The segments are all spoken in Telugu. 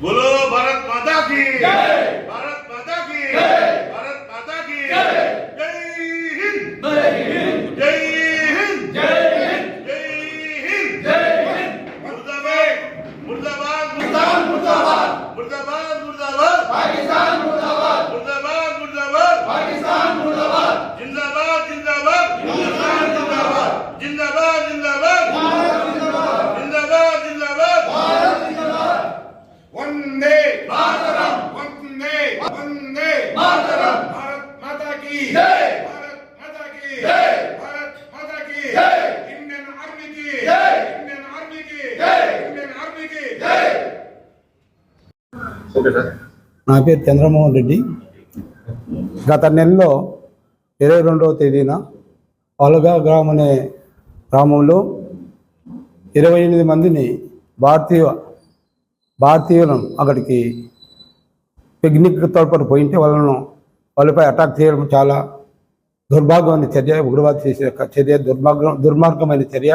બોલો ભારત માતા કી જય! నా పేరు చంద్రమోహన్ రెడ్డి. గత నెలలో ఇరవై రెండవ తేదీన అలగా గ్రామం అనే గ్రామంలో ఇరవై ఎనిమిది మందిని భారతీయ భారతీయులను అక్కడికి పిక్నిక్ తోడ్పాటు పోయింటే వాళ్ళను వాళ్ళపై అటాక్ చేయడం చాలా దుర్భాగ్యమైన చర్య ఉగ్రవాద చేసే చర్య దుర్మార్గం దుర్మార్గమైన చర్య.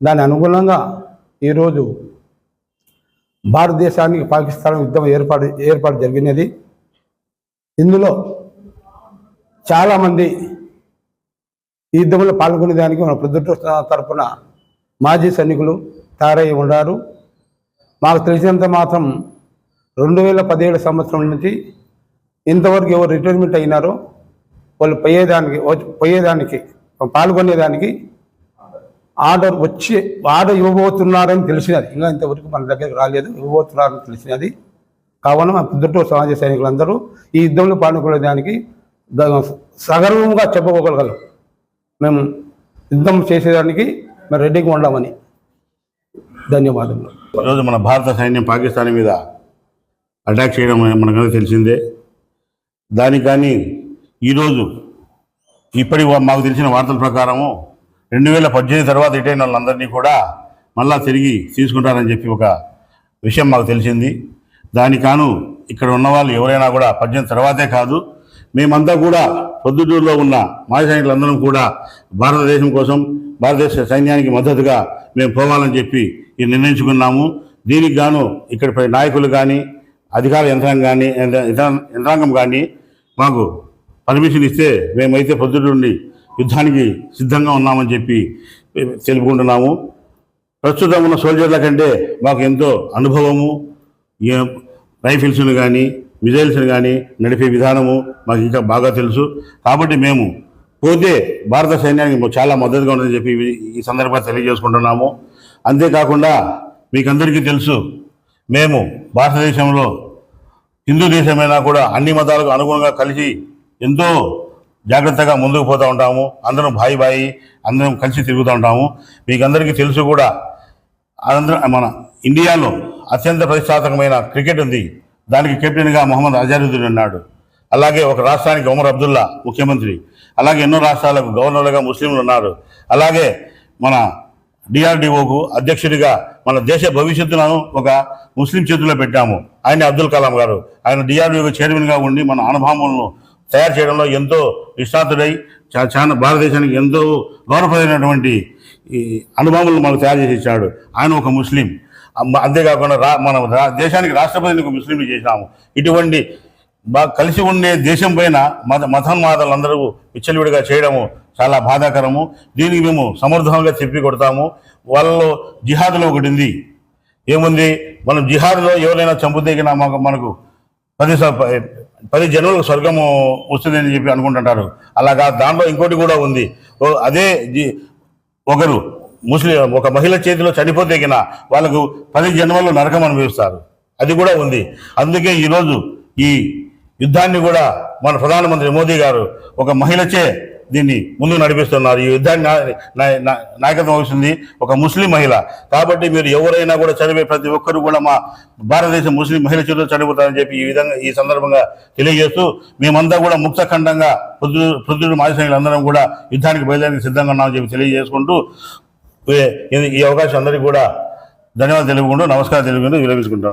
దాని అనుగుణంగా ఈరోజు భారతదేశానికి పాకిస్తాన్ యుద్ధం ఏర్పాటు ఏర్పాటు జరిగినది. ఇందులో చాలామంది ఈ యుద్ధంలో పాల్గొనేదానికి మన ప్రొద్దుట తరపున మాజీ సైనికులు తయారై ఉన్నారు. మాకు తెలిసినంత మాత్రం రెండు వేల పదిహేడు సంవత్సరం నుంచి ఇంతవరకు ఎవరు రిటైర్మెంట్ అయినారో వాళ్ళు పోయేదానికి పోయేదానికి పాల్గొనేదానికి ఆర్డర్ వచ్చి ఆర్డర్ ఇవ్వబోతున్నారని తెలిసినది. ఇంకా ఇంతవరకు మన దగ్గరికి రాలేదు. ఇవ్వబోతున్నారని తెలిసినది. కావున మా పొద్దుటూరు సమాజ సైనికులందరూ ఈ యుద్ధంలో పాల్గొనే దానికి సగర్వంగా చెప్పుకోగలగలం మేము యుద్ధం చేసేదానికి మేము రెడీగా ఉండమని ధన్యవాదములు. ఈరోజు మన భారత సైన్యం పాకిస్తాన్ మీద అటాక్ చేయడం మనకందరికీ తెలిసిందే. దానికి కానీ ఈరోజు ఇప్పటి మాకు తెలిసిన వార్తల ప్రకారము రెండు వేల పద్దెనిమిది తర్వాత రిటైన్ వాళ్ళందరినీ కూడా మళ్ళా తిరిగి తీసుకుంటారని చెప్పి ఒక విషయం మాకు తెలిసింది. దానికాను ఇక్కడ ఉన్న వాళ్ళు ఎవరైనా కూడా పద్దెనిమిది తర్వాతే కాదు మేమంతా కూడా పొద్దుటూరులో ఉన్న మాజీ సైనికులందరం కూడా భారతదేశం కోసం భారతదేశ సైన్యానికి మద్దతుగా మేము పోవాలని చెప్పి నిర్ణయించుకున్నాము. దీనికి గాను ఇక్కడ నాయకులు కానీ అధికార యంత్రాంగం కానీ యంత్రాంగం కానీ మాకు పర్మిషన్ ఇస్తే మేమైతే పొద్దుటూరుని యుద్ధానికి సిద్ధంగా ఉన్నామని చెప్పి తెలుపుకుంటున్నాము. ప్రస్తుతం ఉన్న సోల్జర్ల కంటే మాకు ఎంతో అనుభవము రైఫిల్స్ను కానీ మిజైల్స్ని కానీ నడిపే విధానము మాకు ఇంకా బాగా తెలుసు. కాబట్టి మేము పోతే భారత సైన్యానికి చాలా మద్దతుగా ఉందని చెప్పి ఈ- సందర్భంగా తెలియజేసుకుంటున్నాము. అంతేకాకుండా మీకు అందరికీ తెలుసు మేము భారతదేశంలో హిందూ దేశమైనా కూడా అన్ని మతాలకు అనుగుణంగా కలిసి ఎంతో జాగ్రత్తగా ముందుకు పోతూ ఉంటాము. అందరం బాయి బాయి అందరం కలిసి తిరుగుతూ ఉంటాము. మీకు అందరికీ తెలుసు కూడా అనంతరం మన ఇండియాలో అత్యంత ప్రతిష్టాత్మకమైన క్రికెట్ ఉంది. దానికి కెప్టెన్గా మొహమ్మద్ అజారుద్దీన్ ఉన్నాడు. అలాగే ఒక రాష్ట్రానికి ఉమర్ అబ్దుల్లా ముఖ్యమంత్రి. అలాగే ఎన్నో రాష్ట్రాలకు గవర్నర్లుగా ముస్లింలు ఉన్నారు. అలాగే మన డిఆర్డిఓకు అధ్యక్షుడిగా మన దేశ భవిష్యత్తును ఒక ముస్లిం చేతిలో పెట్టాము. ఆయన అబ్దుల్ కలాం గారు. ఆయన డిఆర్డిఓకు చైర్మన్గా ఉండి మన అనుభవములను తయారు చేయడంలో ఎంతో నిష్ణాతుడై చా- చాలా భారతదేశానికి ఎంతో గౌరవమైనటువంటి ఈ అనుభవములను మనకు తయారు చేసి ఇచ్చాడు. ఆయన ఒక ముస్లిం. అంతేకాకుండా రా మన దేశానికి రాష్ట్రపతిని ఒక ముస్లింని చేశాము. ఇటువంటి బాగా కలిసి ఉండే దేశం పైన మత మతోన్మాదాలందరూ విచ్చలవిడిగా చేయడము చాలా బాధాకరము. దీనికి మేము సమర్థంగా చెప్పి కొడతాము. వాళ్ళలో జిహాద్లో ఒకటి ఉంది. ఏముంది? మనం జిహాద్లో ఎవరైనా చంపుతేగిన మాకు మనకు పది పది జన్మలకు స్వర్గము వస్తుందని చెప్పి అనుకుంటుంటారు. అలాగా దాంట్లో ఇంకోటి కూడా ఉంది. అదే ఒకరు ముస్లిం ఒక మహిళ చేతిలో చనిపోతే గిన వాళ్ళకు పది జన్మలు నరకం అనుభవిస్తారు. అది కూడా ఉంది. అందుకే ఈరోజు ఈ యుద్ధాన్ని కూడా మన ప్రధానమంత్రి మోదీ గారు ఒక మహిళచే దీన్ని ముందుకు నడిపిస్తున్నారు. ఈ యుద్ధాన్ని నాయకత్వం వహిస్తుంది ఒక ముస్లిం మహిళ. కాబట్టి మీరు ఎవరైనా కూడా చదివే ప్రతి ఒక్కరు కూడా మా భారతదేశం ముస్లిం మహిళ చేతిలో చనిపోతారని చెప్పి ఈ విధంగా ఈ సందర్భంగా తెలియజేస్తూ మేమంతా కూడా ముక్తఖండంగా పృథ్వీ పృథ్వీ మాజీ అందరం కూడా యుద్ధానికి బయలుదేరికి సిద్ధంగా ఉన్నామని చెప్పి తెలియజేసుకుంటూ ఈ- ఈ అవకాశం అందరికీ కూడా ధన్యవాదాలు తెలుపుకుంటూ నమస్కారం తెలుపుకుంటూ విరమించుకుంటున్నాను.